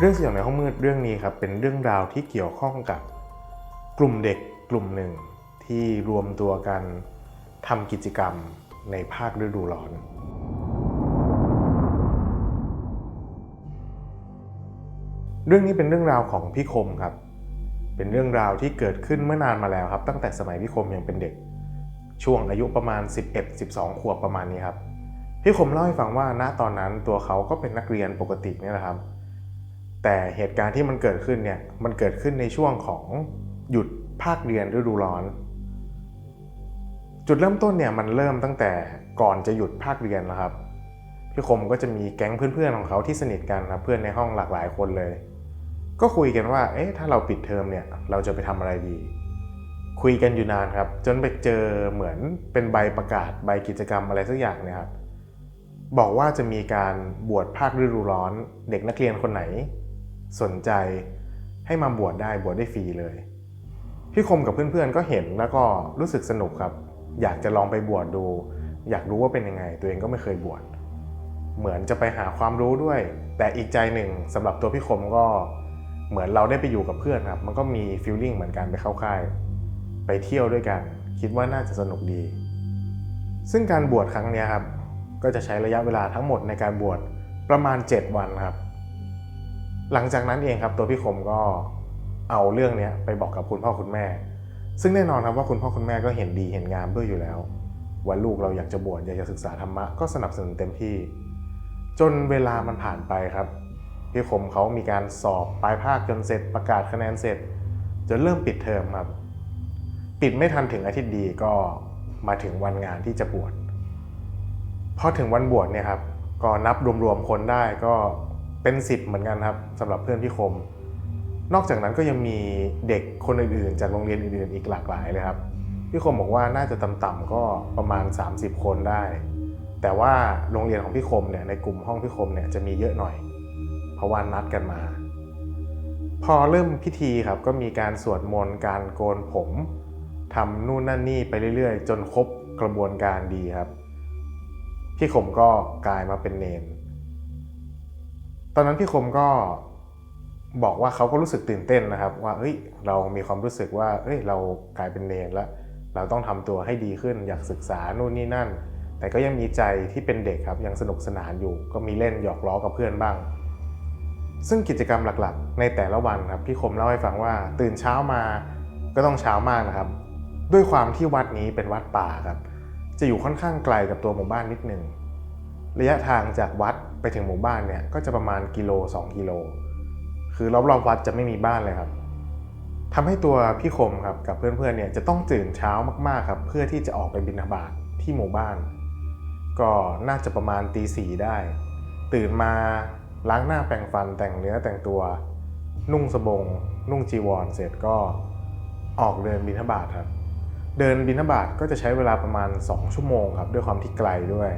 เรื่องสยองในห้องมืดเรื่องนี้ครับเป็นเรื่องราวที่เกี่ยวข้องกับกลุ่มเด็กกลุ่มหนึ่งที่รวมตัวกันทำกิจกรรมในภาคฤดูร้อน เรื่องนี้เป็นเรื่องราวของพี่คมครับ เป็นเรื่องราวที่เกิดขึ้นเมื่อนานมาแล้วครับ ตั้งแต่สมัยพี่คมยังเป็นเด็ก ช่วงอายุประมาณ 11-12 ขวบประมาณนี้ครับ พี่คมเล่าให้ฟังว่าณตอนนั้นตัวเขาก็เป็นนักเรียนปกติเนี่ยนะครับ แต่เหตุการณ์ที่มันเกิดขึ้นเนี่ยมันเกิดขึ้นในช่วงของหยุดภาคเรียนฤดูร้อน จุดเริ่มต้นเนี่ยมันเริ่มตั้งแต่ก่อนจะหยุดภาคเรียนแล้วครับพี่คมก็จะมีแก๊งเพื่อนๆของเขาที่สนิทกันครับเพื่อนในห้องหลากหลายคนเลย ก็คุยกันว่า เอ๊ะถ้าเราปิดเทอมเนี่ยเราจะไปทำอะไรดี คุยกันอยู่นานครับ จนไปเจอเหมือนเป็นใบประกาศใบกิจกรรมอะไรสักอย่างเนี่ยครับบอกว่าจะมีการบวชภาคฤดูร้อน เด็กนักเรียนคนไหน สนใจให้มาบวชได้บวชได้ฟรีเลย พี่คมกับเพื่อนๆก็เห็นแล้วก็รู้สึกสนุกครับ อยากจะลองไปบวชดูอยากรู้ว่าเป็นยังไง ตัวเองก็ไม่เคยบวชเหมือนจะไปหาความรู้ด้วย แต่อีกใจหนึ่งสำหรับตัวพี่คมก็เหมือนเราได้ไปอยู่กับเพื่อนครับ มันก็มีฟีลลิ่งเหมือนกันไปเข้าค่าย ไปเที่ยวด้วยกัน คิดว่าน่าจะสนุกดี ซึ่งการบวชครั้งนี้ครับ ก็จะใช้ระยะเวลาทั้งหมดในการบวชประมาณ 7 วันครับ หลังจากนั้นเองครับตัวพี่คมก็เอาเรื่องนี้ไปบอกกับคุณพ่อคุณแม่ ซึ่งแน่นอนครับว่าคุณพ่อคุณแม่ก็เห็นดีเห็นงามด้วยอยู่แล้วว่าลูกเราอยากจะบวชอยากจะศึกษาธรรมะก็สนับสนุนเต็มที่ จนเวลามันผ่านไปครับพี่คมเขามีการสอบปลายภาคจนเสร็จประกาศคะแนนเสร็จจนเริ่มปิดเทอมครับ ปิดไม่ทันถึงอาทิตย์ดีก็มาถึงวันงานที่จะบวชพอถึงวันบวชเนี่ยครับก็นับรวมๆคนได้ก็ เป็นสิบเหมือนกันครับสำหรับเพื่อนพี่คม นอกจากนั้นก็ยังมีเด็กคนอื่นๆ จากโรงเรียนอื่นๆอีกหลากหลายเลยครับพี่คมบอกว่าน่าจะต่ำๆก็ประมาณ 30 คนได้ แต่ว่าโรงเรียนของพี่คมเนี่ยในกลุ่มห้องพี่คมเนี่ยจะมีเยอะหน่อย เพราะว่านัดกันมา พอเริ่มพิธีครับก็มีการสวดมนต์การโกนผมทำนู่นนั่นนี่ไปเรื่อยๆ จนครบกระบวนการดีครับ พี่คมก็กลายมาเป็นเนน อนนั้นพี่คมก็บอกว่าเขาก็รู้สึกตื่นเต้นนะครับ ว่าเอ้ยเรามีความรู้สึกว่าเอ้ยเรากลายเป็นเนนแล้วเราต้องทำตัวให้ดีขึ้นอยากศึกษานู่นนี่นั่น แต่ก็ยังมีใจที่เป็นเด็กครับยังสนุกสนานอยู่ ก็มีเล่นหยอกล้อกับเพื่อนบ้าง ซึ่งกิจกรรมหลักๆ ในแต่ละวันครับพี่คมเล่าให้ฟังว่าตื่นเช้ามาก็ต้องเช้ามากนะครับ ด้วยความที่วัดนี้เป็นวัดป่าครับจะอยู่ค่อนข้างไกลกับตัวหมู่บ้านนิดหนึ่ง ระยะทางจากวัดไปถึงหมู่บ้านเนี่ยก็จะประมาณกิโล 2 กิโล คือรอบๆวัดจะไม่มีบ้านเลยครับทำให้ตัวพี่คมครับกับเพื่อนๆเนี่ยจะต้องตื่นเช้ามากๆครับเพื่อที่จะออกไปบิณฑบาตที่หมู่บ้าน ก็น่าจะประมาณตีสี่ได้ ตื่นมาล้างหน้าแปรงฟันแต่งเนื้อแต่งตัว นุ่งสบง นุ่งจีวร เสร็จก็ออกเดินบิณฑบาตครับ เดินบิณฑบาตก็จะใช้เวลาประมาณ 2 ชั่วโมงครับด้วยความที่ไกลด้วย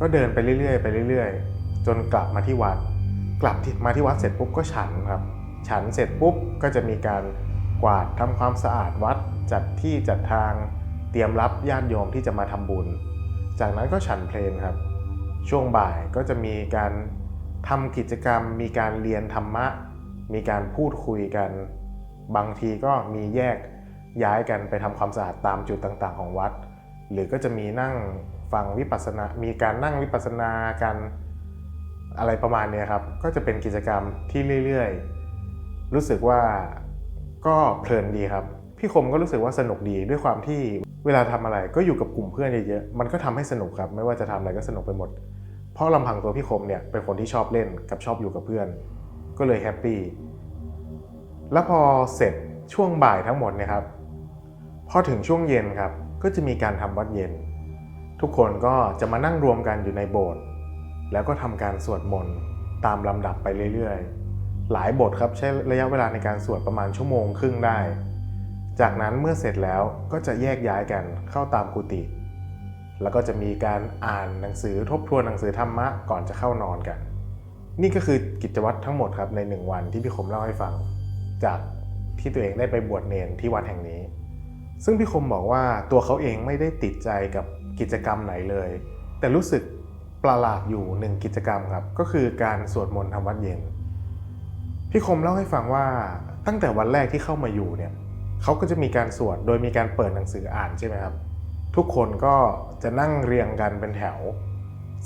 ก็เดินไปเรื่อยๆไปเรื่อยๆ จนกลับมาที่วัด กลับมาที่วัดเสร็จปุ๊บก็ฉันครับ ฉันเสร็จปุ๊บก็จะมีการกวาดทำความสะอาดวัดจัดที่จัดทางเตรียมรับญาติโยมที่จะมาทำบุญ จากนั้นก็ฉันเพลงครับ ช่วงบ่ายก็จะมีการทำกิจกรรม มีการเรียนธรรมะ มีการพูดคุยกัน บางทีก็มีแยกย้ายกันไปทำความสะอาดตามจุดต่างๆ ของวัด หรือก็จะมีนั่ง ฟังวิปัสสนา มีการนั่งวิปัสสนากันอะไรประมาณนี้ครับ ก็จะเป็นกิจกรรมที่เรื่อยๆ รู้สึกว่าก็เพลินดีครับ พี่คมก็รู้สึกว่าสนุกดีด้วยความที่เวลาทำอะไรก็อยู่กับกลุ่มเพื่อนเยอะๆ มันก็ทำให้สนุกครับ ไม่ว่าจะทำอะไรก็สนุกไปหมด เพราะลำพังตัวพี่คมเนี่ยเป็นคนที่ชอบเล่นกับชอบอยู่กับเพื่อน ก็เลยแฮปปี้ แล้วพอเสร็จช่วงบ่ายทั้งหมดเนี่ยครับ พอถึงช่วงเย็นครับ ก็จะมีการทำวัดเย็น ทุกคนก็จะมานั่งรวมกันอยู่ในโบสถ์แล้วก็ทำการสวดมนต์ตามลำดับไปเรื่อยๆ หลายบทครับใช้ระยะเวลาในการสวดประมาณชั่วโมงครึ่งได้ จากนั้นเมื่อเสร็จแล้วก็จะแยกย้ายกันเข้าตามกุฏิแล้วก็จะมีการอ่านหนังสือทบทวนหนังสือธรรมะก่อนจะเข้านอนกัน นี่ก็คือกิจวัตรทั้งหมดครับในหนึ่งวันที่พี่คมเล่าให้ฟัง จากที่ตัวเองได้ไปบวชเนนที่วัดแห่งนี้ ซึ่งพี่คมบอกว่าตัวเขาเองไม่ได้ติดใจกับ กิจกรรมไหนเลย แต่รู้สึกประหลาดอยู่หนึ่งกิจกรรมครับ ก็คือการสวดมนต์ทำวัดเย็น พี่คมเล่าให้ฟังว่าตั้งแต่วันแรกที่เข้ามาอยู่เนี่ยเขาก็จะมีการสวดโดยมีการเปิดหนังสืออ่านใช่ไหมครับ ทุกคนก็จะนั่งเรียงกันเป็นแถว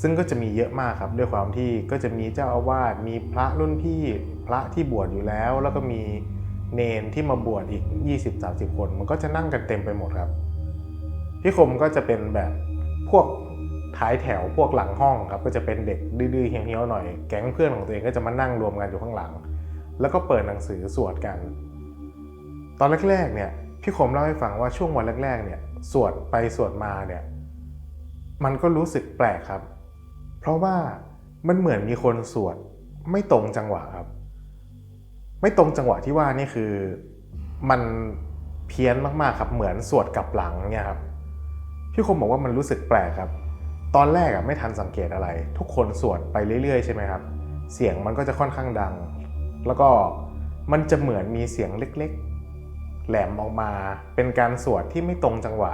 ซึ่งก็จะมีเยอะมากครับ ด้วยความที่ก็จะมีเจ้าอาวาสมีพระรุ่นพี่พระที่บวชอยู่แล้ว แล้วก็มีเนนที่มาบวชอีก 20-30 คน มันก็จะนั่งกันเต็มไปหมดครับ พี่คมก็จะเป็นแบบพวกท้ายแถวพวกหลังห้องครับก็จะเป็นเด็กดื้อๆเฮี้ยวๆหน่อยแก๊งเพื่อนของตัวเองก็จะมานั่งรวมกันอยู่ข้างหลัง แล้วก็เปิดหนังสือสวดกัน ตอนแรกๆเนี่ยพี่คมเล่าให้ฟังว่าช่วงวันแรกๆเนี่ยสวดไปสวดมาเนี่ยมันก็รู้สึกแปลกครับ เพราะว่ามันเหมือนมีคนสวดไม่ตรงจังหวะครับ ไม่ตรงจังหวะที่ว่านี่คือมันเพี้ยนมากๆครับเหมือนสวดกลับหลังเนี่ยครับ พี่คมบอกว่ามันรู้สึกแปลกครับ ตอนแรกอะไม่ทันสังเกตอะไร ทุกคนสวดไปเรื่อยๆ ใช่ไหมครับ เสียงมันก็จะค่อนข้างดัง แล้วก็มันจะเหมือนมีเสียงเล็กๆ แหลมออกมา เป็นการสวดที่ไม่ตรงจังหวะ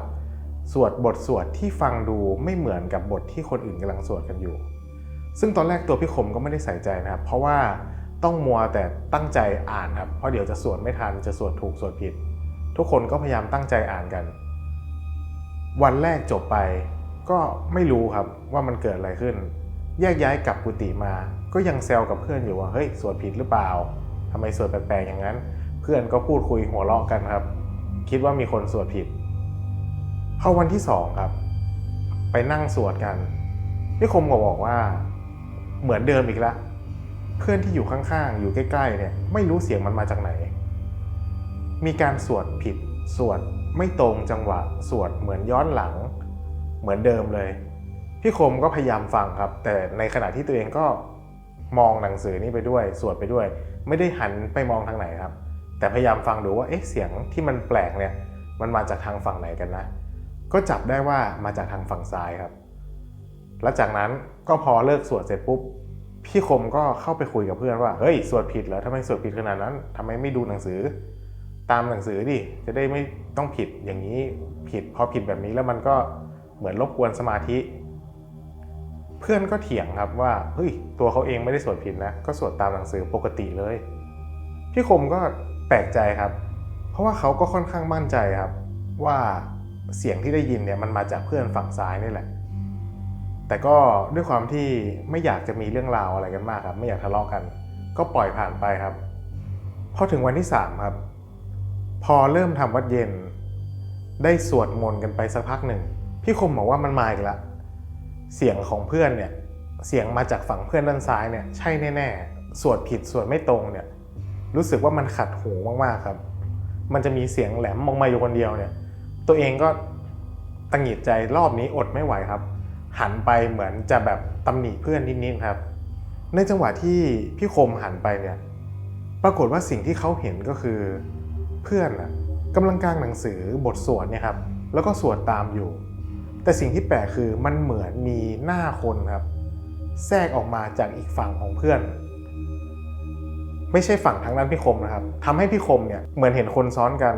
สวดบทสวดที่ฟังดูไม่เหมือนกับบทที่คนอื่นกำลังสวดกันอยู่ ซึ่งตอนแรกตัวพี่คมก็ไม่ได้ใส่ใจนะครับ เพราะว่าต้องมัวแต่ตั้งใจอ่านครับ เพราะเดี๋ยวจะสวดไม่ทัน จะสวดถูกสวดผิด ทุกคนก็พยายามตั้งใจอ่านกัน วันแรกจบไป ก็ไม่รู้ครับว่ามันเกิดอะไรขึ้น แยกย้ายกลับกุฏิมา ก็ยังแซวกับเพื่อนอยู่ว่าเฮ้ยสวดผิดหรือเปล่าทำไมสวดแปลกๆอย่างนั้น เพื่อนก็พูดคุยหัวเราะกันครับ คิดว่ามีคนสวดผิดพอวันที่สองครับ ไปนั่งสวดกันพี่คมก็บอกว่า เหมือนเดิมอีกละเพื่อนที่อยู่ข้างๆ อยู่ใกล้ๆเนี่ย ไม่รู้เสียงมันมาจากไหน มีการสวดผิดสวด ไม่ตรงจังหวะสวดเหมือนย้อนหลังเหมือนเดิมเลย พี่คมก็พยายามฟังครับ แต่ในขณะที่ตัวเองก็มองหนังสือนี้ไปด้วย สวดไปด้วย ไม่ได้หันไปมองทางไหนครับ แต่พยายามฟังดูว่าเอ๊ะเสียงที่มันแปลกเนี่ยมันมาจากทางฝั่งไหนกันนะ ก็จับได้ว่ามาจากทางฝั่งซ้ายครับ แล้วจากนั้นก็พอเลิกสวดเสร็จปุ๊บพี่คมก็เข้าไปคุยกับเพื่อนว่าเฮ้ยสวดผิดเหรอทำไมสวดผิดขนาดนั้นทำไมไม่ดูหนังสือ ตามหนังสือดิจะได้ไม่ต้องผิดอย่างนี้ผิดพอผิดแบบนี้แล้วมันก็เหมือนรบกวนสมาธิ เพื่อนก็เถียงครับว่าเฮ้ยตัวเขาเองไม่ได้สวดผิดนะ ก็สวดตามหนังสือปกติเลย พี่คมก็แปลกใจครับ เพราะว่าเขาก็ค่อนข้างมั่นใจครับ ว่าเสียงที่ได้ยินเนี่ยมันมาจากเพื่อนฝั่งซ้ายนี่แหละ แต่ก็ด้วยความที่ไม่อยากจะมีเรื่องราวอะไรกันมากครับ ไม่อยากทะเลาะกัน ก็ปล่อยผ่านไปครับ พอถึงวันที่สามครับ พอเริ่มทำวัดเย็น ได้สวดมนต์กันไปสักพักหนึ่ง พี่คมบอกว่ามันมาอีกล้วเสียงของเพื่อนเนี่ย เสียงมาจากฝั่งเพื่อนด้านซ้ายเนี่ย ใช่แน่ๆ สวดผิดสวดไม่ตรงเนี่ย รู้สึกว่ามันขัดหูมากๆครับ มันจะมีเสียงแหลมมองมาอยู่คนเดียวเนี่ย ตัวเองก็ตังหงิดใจรอบนี้อดไม่ไหวครับ หันไปเหมือนจะแบบตำหนิเพื่อนนิดๆครับ ในจังหวะที่พี่คมหันไปเนี่ย ปรากฏว่าสิ่งที่เขาเห็นก็คือ เพื่อนน่ะกำลังกลางหนังสือบทสวดเนี่ยครับแล้วก็สวดตามอยู่ แต่สิ่งที่แปลกคือมันเหมือนมีหน้าคนครับ แทรกออกมาจากอีกฝั่งของเพื่อน ไม่ใช่ฝั่งทางด้านพี่คมนะครับทำให้พี่คมเนี่ยเหมือนเห็นคนซ้อนกัน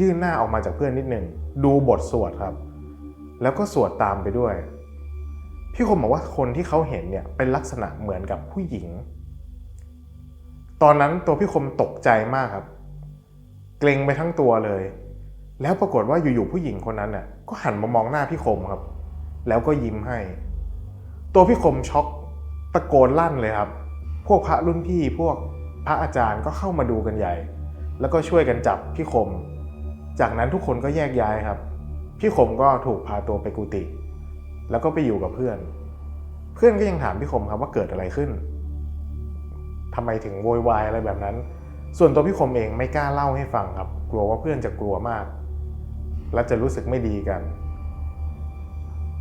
ยื่นหน้าออกมาจากเพื่อนนิดหนึ่งดูบทสวดครับ แล้วก็สวดตามไปด้วย พี่คมบอกว่าคนที่เขาเห็นเนี่ยเป็นลักษณะเหมือนกับผู้หญิง ตอนนั้นตัวพี่คมตกใจมากครับ เกรงไปทั้งตัวเลย แล้วปรากฏว่าอยู่ๆผู้หญิงคนนั้นน่ะก็หันมามองหน้าพี่คมครับ แล้วก็ยิ้มให้ ตัวพี่คมช็อกตะโกนลั่นเลยครับ พวกพระรุ่นพี่พวกพระอาจารย์ก็เข้ามาดูกันใหญ่ แล้วก็ช่วยกันจับพี่คม จากนั้นทุกคนก็แยกย้ายครับ พี่คมก็ถูกพาตัวไปกุฏิแล้วก็ไปอยู่กับเพื่อน เพื่อนก็ยังถามพี่คมครับว่าเกิดอะไรขึ้นทำไมถึงโวยวายอะไรแบบนั้น ส่วนตัวพี่คมเองไม่กล้าเล่าให้ฟังครับ กลัวว่าเพื่อนจะกลัวมาก และจะรู้สึกไม่ดีกัน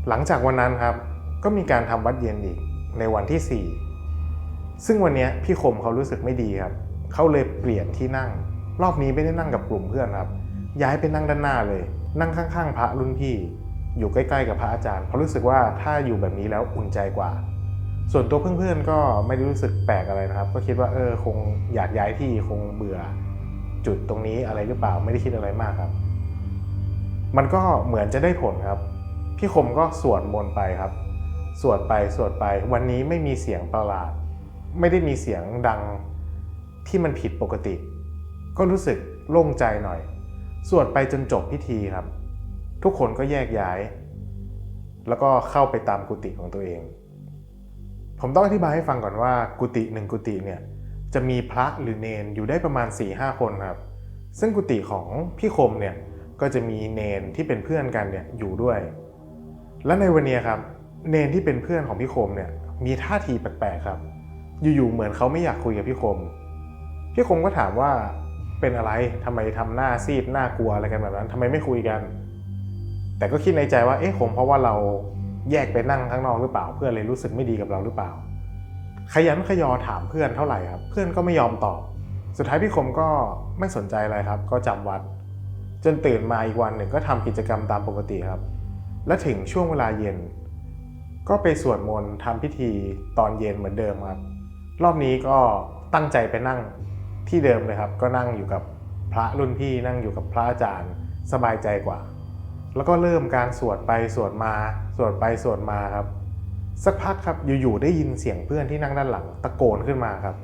หลังจากวันนั้นครับ ก็มีการทำวัดเย็นอีกในวันที่ 4 ซึ่งวันนี้พี่คมเขารู้สึกไม่ดีครับ เขาเลยเปลี่ยนที่นั่ง รอบนี้ไม่ได้นั่งกับกลุ่มเพื่อนครับ ย้ายไปนั่งด้านหน้าเลย นั่งข้างๆ พระรุ่นพี่ อยู่ใกล้ๆ กับพระอาจารย์ เพราะรู้สึกว่าถ้าอยู่แบบนี้แล้วอุ่นใจกว่า ส่วนตัวเพื่อนๆก็ไม่ได้รู้สึกแปลกอะไรนะครับ ก็คิดว่าเออคงอยากย้ายที่คงเบื่อจุดตรงนี้อะไรหรือเปล่าไม่ได้คิดอะไรมากครับ มันก็เหมือนจะได้ผลครับ พี่คมก็สวดมนต์ไปครับ สวดไปสวดไป วันนี้ไม่มีเสียงประหลาด ไม่ได้มีเสียงดังที่มันผิดปกติ ก็รู้สึกโล่งใจหน่อย สวดไปจนจบพิธีครับ ทุกคนก็แยกย้าย แล้วก็เข้าไปตามกุฏิของตัวเอง ผมต้องอธิบายให้ฟังก่อนว่ากุฏิหนึ่งกุฏิเนี่ยจะมีพระหรือเนนอยู่ได้ประมาณ4-5คนครับซึ่งกุฏิของพี่คมเนี่ยก็จะมีเนนที่เป็นเพื่อนกันเนี่ยอยู่ด้วย และในวันนี้ครับเนนที่เป็นเพื่อนของพี่คมเนี่ยมีท่าทีแปลกๆครับ อยู่ๆเหมือนเขาไม่อยากคุยกับพี่คม พี่คมก็ถามว่าเป็นอะไรทำไมทำหน้าซีดหน้ากลัวอะไรกันแบบนั้นทำไมไม่คุยกัน แต่ก็คิดในใจว่าเอ๊ะคงเพราะว่าเรา แยกไปนั่งข้างนอกหรือเปล่า เพื่อนเลยรู้สึกไม่ดีกับเราหรือเปล่า ขยันขยอถามเพื่อนเท่าไหร่ครับ เพื่อนก็ไม่ยอมตอบ สุดท้ายพี่คมก็ไม่สนใจอะไรครับ ก็จำวัด จนตื่นมาอีกวันหนึ่งก็ทำกิจกรรมตามปกติครับ และถึงช่วงเวลาเย็น ก็ไปสวดมนต์ทำพิธีตอนเย็นเหมือนเดิมครับ รอบนี้ก็ตั้งใจไปนั่งที่เดิมเลยครับ ก็นั่งอยู่กับพระรุ่นพี่นั่งอยู่กับพระอาจารย์สบายใจกว่า แล้วก็เริ่มการสวดไปสวดมาสวดไปสวดมาครับ สักพักครับอยู่ๆได้ยินเสียงเพื่อนที่นั่งด้านหลังตะโกนขึ้นมาครับ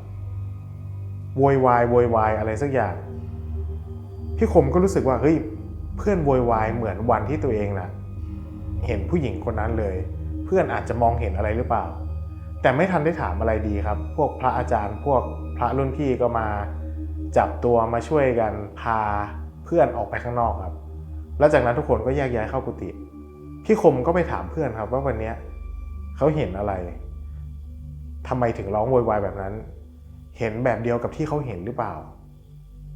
โวยวายโวยวายอะไรสักอย่างพี่คมก็รู้สึกว่าเฮ้ยเพื่อนโวยวายเหมือนวันที่ตัวเองนะเห็นผู้หญิงคนนั้นเลย เพื่อนอาจจะมองเห็นอะไรหรือเปล่า แต่ไม่ทันได้ถามอะไรดีครับ พวกพระอาจารย์ พวกพระรุ่นพี่ก็มา จับตัวมาช่วยกันพาเพื่อนออกไปข้างนอกครับ แล้วจากนั้นทุกคนก็แยกย้ายเข้ากุฏิพี่คมก็ไปถามเพื่อนครับ ว่าวันนี้เขาเห็นอะไรทำไมถึงร้องโวยวายแบบนั้น เห็นแบบเดียวกับที่เขาเห็นหรือเปล่า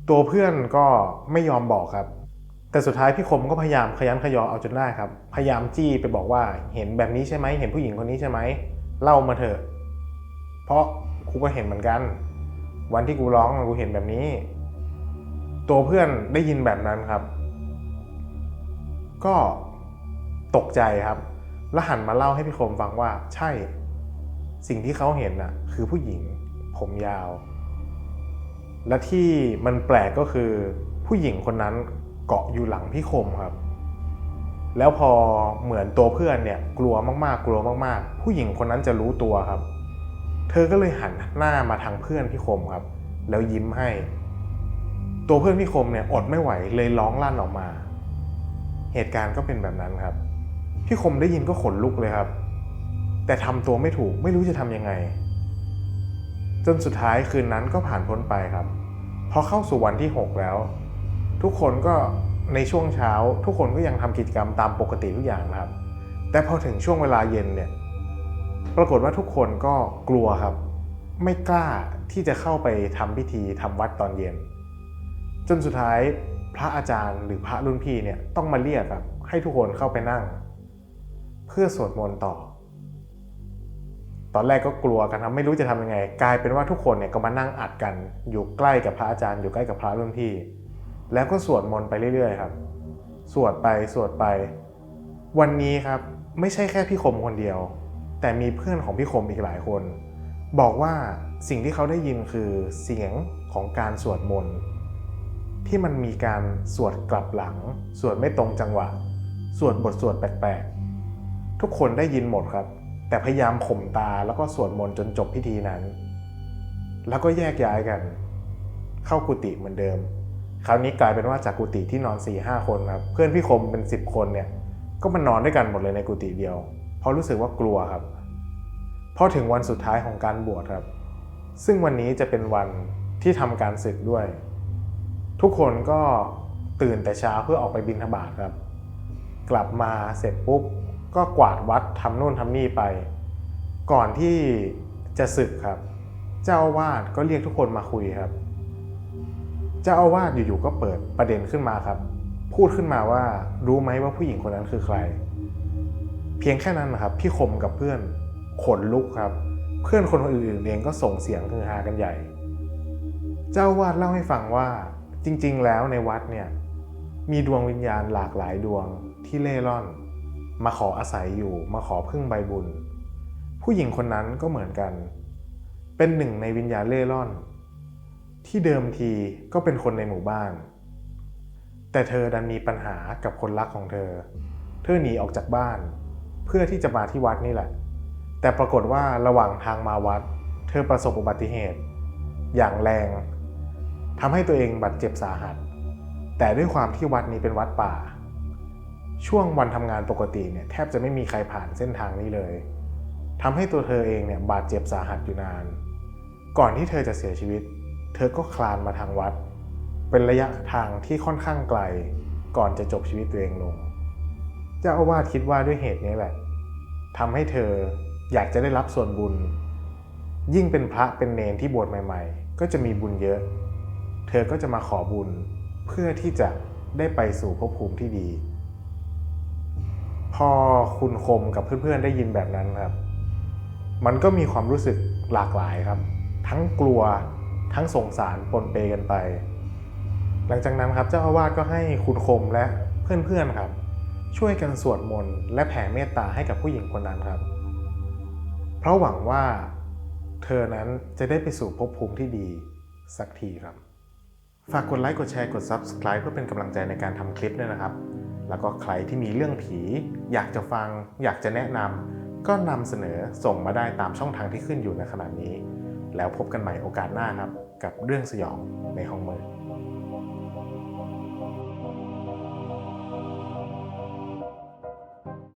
ตัวเพื่อนก็ไม่ยอมบอกครับ แต่สุดท้ายพี่คมก็พยายามขยันขยอเอาจนได้ครับ พยายามจี้ไปบอกว่าเห็นแบบนี้ใช่ไหมเห็นผู้หญิงคนนี้ใช่ไหมเล่ามาเถอะ เพราะกูก็เห็นเหมือนกัน วันที่กูร้องกูเห็นแบบนี้ ตัวเพื่อนได้ยินแบบนั้นครับ ก็ตกใจครับแล้วหันมาเล่าให้พี่คมฟังว่าใช่สิ่งที่เขาเห็นน่ะคือผู้หญิงผมยาว และที่มันแปลกก็คือ ผู้หญิงคนนั้นเกาะอยู่หลังพี่คมครับ แล้วพอเหมือนตัวเพื่อนเนี่ยกลัวมากๆ กลัวมากๆ ผู้หญิงคนนั้นจะรู้ตัวครับ เธอก็เลยหันหน้ามาทางเพื่อนพี่คมครับ แล้วยิ้มให้ ตัวเพื่อนพี่คมเนี่ยอดไม่ไหวเลยร้องลั่นออกมา เหตุการณ์ก็เป็นแบบนั้นครับ พี่คมได้ยินก็ขนลุกเลยครับ แต่ทำตัวไม่ถูกไม่รู้จะทำยังไง จนสุดท้ายคืนนั้นก็ผ่านพ้นไปครับพอเข้าสู่วันที่ 6 แล้ว ทุกคนก็ในช่วงเช้า ทุกคนก็ยังทำกิจกรรมตามปกติทุกอย่างนะครับ แต่พอถึงช่วงเวลาเย็นเนี่ยปรากฏว่าทุกคนก็กลัวครับ ไม่กล้าที่จะเข้าไปทำพิธีทำวัดตอนเย็น จนสุดท้าย พระอาจารย์หรือพระรุ่นพี่เนี่ยต้องมาเรียกครับให้ทุกคนเข้าไปนั่ง เพื่อสวดมนต์ต่อ ตอนแรกก็กลัวกันครับไม่รู้จะทำยังไง กลายเป็นว่าทุกคนเนี่ยก็มานั่งอัดกัน อยู่ใกล้กับพระอาจารย์อยู่ใกล้กับพระรุ่นพี่ แล้วก็สวดมนต์ไปเรื่อยๆครับ สวดไปสวดไป วันนี้ครับไม่ใช่แค่พี่คมคนเดียว แต่มีเพื่อนของพี่คมอีกหลายคน บอกว่าสิ่งที่เขาได้ยินคือเสียงของการสวดมนต์ ที่มันมีการสวดกลับหลัง สวดไม่ตรงจังหวะ สวดบทสวดแปลกๆ ทุกคนได้ยินหมดครับ แต่พยายามข่มตาแล้วก็สวดมนต์จนจบพิธีนั้น แล้วก็แยกย้ายกัน เข้ากุฏิเหมือนเดิม คราวนี้กลายเป็นว่าจากกุฏิที่นอน4ี่ห้าคนครับ เพื่อนพี่คมเป็น 10 คนเนี่ย ก็มานอนด้วยกันหมดเลยในกุฏิเดียว เพราะรู้สึกว่ากลัวครับ พอถึงวันสุดท้ายของการบวชครับ ซึ่งวันนี้จะเป็นวันที่ทำการศึกด้วย ทุกคนก็ตื่นแต่เช้าเพื่อออกไปบิณฑบาตครับ กลับมาเสร็จปุ๊บก็กวาดวัดทำนู่นทำนี่ไป ก่อนที่จะศึกครับ เจ้าอาวาสก็เรียกทุกคนมาคุยครับ เจ้าอาวาสอยู่ๆก็เปิดประเด็นขึ้นมาครับ พูดขึ้นมาว่ารู้ไหมว่าผู้หญิงคนนั้นคือใคร เพียงแค่นั้นนะครับพี่คมกับเพื่อนขนลุกครับ เพื่อนคนอื่นๆเองก็ส่งเสียงคือฮากันใหญ่ เจ้าวาดเล่าให้ฟังว่า จริงๆ แล้วในวัดเนี่ยมีดวงวิญญาณหลากหลายดวงที่เล่ร่อน มาขออาศัยอยู่มาขอพึ่งใบบุญ ผู้หญิงคนนั้นก็เหมือนกัน เป็นหนึ่งในวิญญาณเล่ร่อน ที่เดิมทีก็เป็นคนในหมู่บ้าน แต่เธอดันมีปัญหากับคนรักของเธอ เธอหนีออกจากบ้าน เพื่อที่จะมาที่วัดนี่แหละ แต่ปรากฏว่าระหว่างทางมาวัด เธอประสบอุบัติเหตุ อย่างแรง ทำให้ตัวเองบาดเจ็บสาหัส แต่ด้วยความที่วัดนี้เป็นวัดป่า ช่วงวันทำงานปกติเนี่ยแทบจะไม่มีใครผ่านเส้นทางนี้เลยทำให้ตัวเธอเองเนี่ยบาดเจ็บสาหัสอยู่นาน ก่อนที่เธอจะเสียชีวิต เธอก็คลานมาทางวัด เป็นระยะทางที่ค่อนข้างไกล ก่อนจะจบชีวิตตัวเองลง เจ้าอาวาสคิดว่าด้วยเหตุนี้แหละทำให้เธออยากจะได้รับส่วนบุญ ยิ่งเป็นพระเป็นเนนที่บวชใหม่ ๆ ก็จะมีบุญเยอะ เธอก็จะมาขอบุญเพื่อที่จะได้ไปสู่ภพภูมิที่ดี พอคุณคมกับเพื่อนๆได้ยินแบบนั้นครับ มันก็มีความรู้สึกหลากหลายครับ ทั้งกลัวทั้งสงสารปนเปกันไป หลังจากนั้นครับเจ้าอาวาสก็ให้คุณคมและเพื่อนๆครับ ช่วยกันสวดมนต์และแผ่เมตตาให้กับผู้หญิงคนนั้นครับ เพราะหวังว่าเธอนั้นจะได้ไปสู่ภพภูมิที่ดีสักทีครับ ฝากกดไลค์กดแชร์กด Subscribe เพื่อเป็นกำลังใจในการทำคลิปด้วยนะครับ แล้วก็ใครที่มีเรื่องผี อยากจะฟัง อยากจะแนะนำก็นำเสนอส่งมาได้ตามช่องทางที่ขึ้นอยู่ในขณะนี้ แล้วพบกันใหม่โอกาสหน้าครับ กับเรื่องสยองในห้องมืด